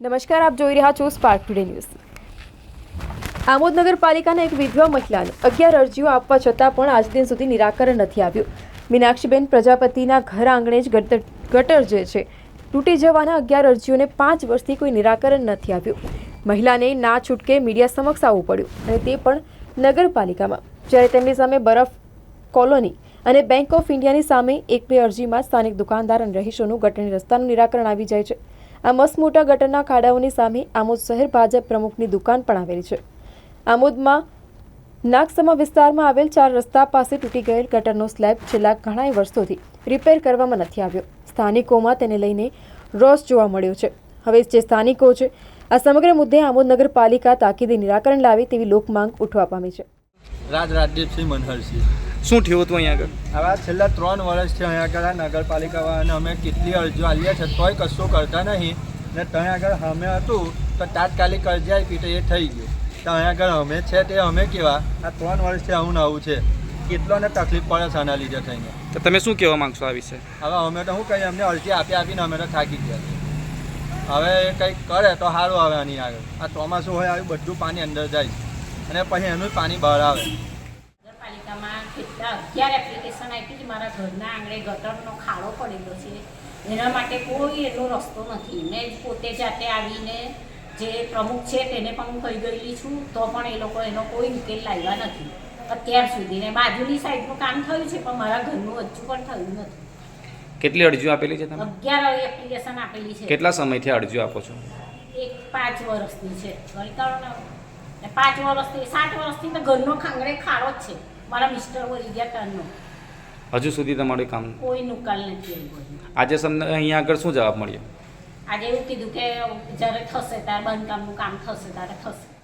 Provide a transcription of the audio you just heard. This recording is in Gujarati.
નમસ્કાર, આપ જોઈ રહ્યા છો સ્પાર્ક ટુડે ન્યૂઝ આમોદ નગરપાલિકાના એક વિધવા મહિલાને અગિયાર અરજીઓ આપવા છતાં પણ આજ દિન સુધી નિરાકરણ નથી આવ્યું. મીનાક્ષીબેન પ્રજાપતિના ઘર આંગણે જ ગટર ગટર જે છે, તૂટી જવાના અગિયાર અરજીઓને પાંચ વર્ષથી કોઈ નિરાકરણ નથી આવ્યું. મહિલાને ના છૂટકે મીડિયા સમક્ષ આવવું પડ્યું અને તે પણ નગરપાલિકામાં. જ્યારે તેમની સામે બરફ કોલોની અને બેંક ઓફ ઇન્ડિયાની સામે એક બે અરજીમાં સ્થાનિક દુકાનદાર અને રહીશોનું ગટરની રસ્તાનું નિરાકરણ આવી જાય છે. આ મસ્ત ગટરના ખાડાઓની સામે આમોદ શહેર ભાજપ પ્રમુખની દુકાન પણ આવેલી છે. આમોદમાં નાગસમા વિસ્તારમાં આવેલ ચાર રસ્તા પાસે તૂટી ગયેલ ગટરનો સ્લેબ છેલ્લા ઘણા વર્ષોથી રિપેર કરવામાં નથી આવ્યો. સ્થાનિકોમાં તેને લઈને રોષ જોવા મળ્યો છે. હવે જે સ્થાનિકો છે, આ સમગ્ર મુદ્દે આમોદ નગરપાલિકા તાકીદે નિરાકરણ લાવે તેવી લોકમાંગ ઉઠવા પામી છે. રાજ રાજદીપસિંહ મનહરસિંહ. શું થયું હતું અહીંયા આગળ? હવે છેલ્લા ત્રણ વર્ષથી અહીંયા આગળ આ નગરપાલિકાવાળાને અમે કેટલી અરજીઓ આલીએ છે તોય કશું કરતા નહીં. ને ત્યાં આગળ અમે હતું તો તાત્કાલિક અરજી આપી તો એ થઈ ગયું. તો અહીંયા આગળ અમે છે તે અમે કેવા આ ત્રણ વર્ષથી આવું આવું છે. કેટલોને તકલીફ પડે છે આના લીધે થઈને. તો તમે શું કહેવા માગશો આ વિશે? હવે અમે તો શું કહીએ અમને અરજી આપી આપીને અમે તો થાકી ગયા હવે એ કંઈક કરે તો સારું આવે આની આગળ. આ ચોમાસું હોય આવ્યું બધું પાણી અંદર જાય અને પછી એનું પાણી બહાર આવે. કેટલા અગિયાર એપ્લિકેશન આપી છે મારા ઘરના આંગણે ગટરનો ખાડો પડેલો છે. એના માટે કોઈ એનો રસ્તો નથી. મેં પોતે જાતે આવીને જે પ્રમુખ છે તેને પણ હું કહી ગયેલી છું તો પણ એ લોકો એનો કોઈ ઉકેલ લાવ્યા નથી. અત્યાર સુધી ને બાજુની સાઈડનું કામ થયું છે પણ મારા ઘરનું હજુ પણ થયું નથી. કેટલી અરજીઓ આપેલી છે તમે? અગિયાર એપ્લિકેશન આપેલી છે. કેટલા સમયથી અરજીઓ આપો છો? એક પાંચ વર્ષની છે. ગણી કરો ને ને પાંચ વર્ષથી સાત વર્ષથી તો ઘરનો ખાંગડે ખાડો જ છે. મારા મિસ્ટર વળી ગયા ટર્નનો હજુ સુધી તમારું કામ કોઈ કાલ નથી આવ્યો આજે તમને અહીંયા આગળ શું જવાબ મળ્યો? આજે એવું કીધું કે જ્યારે થશે ત્યારે બાંધકામનું કામ થશે ત્યારે થશે.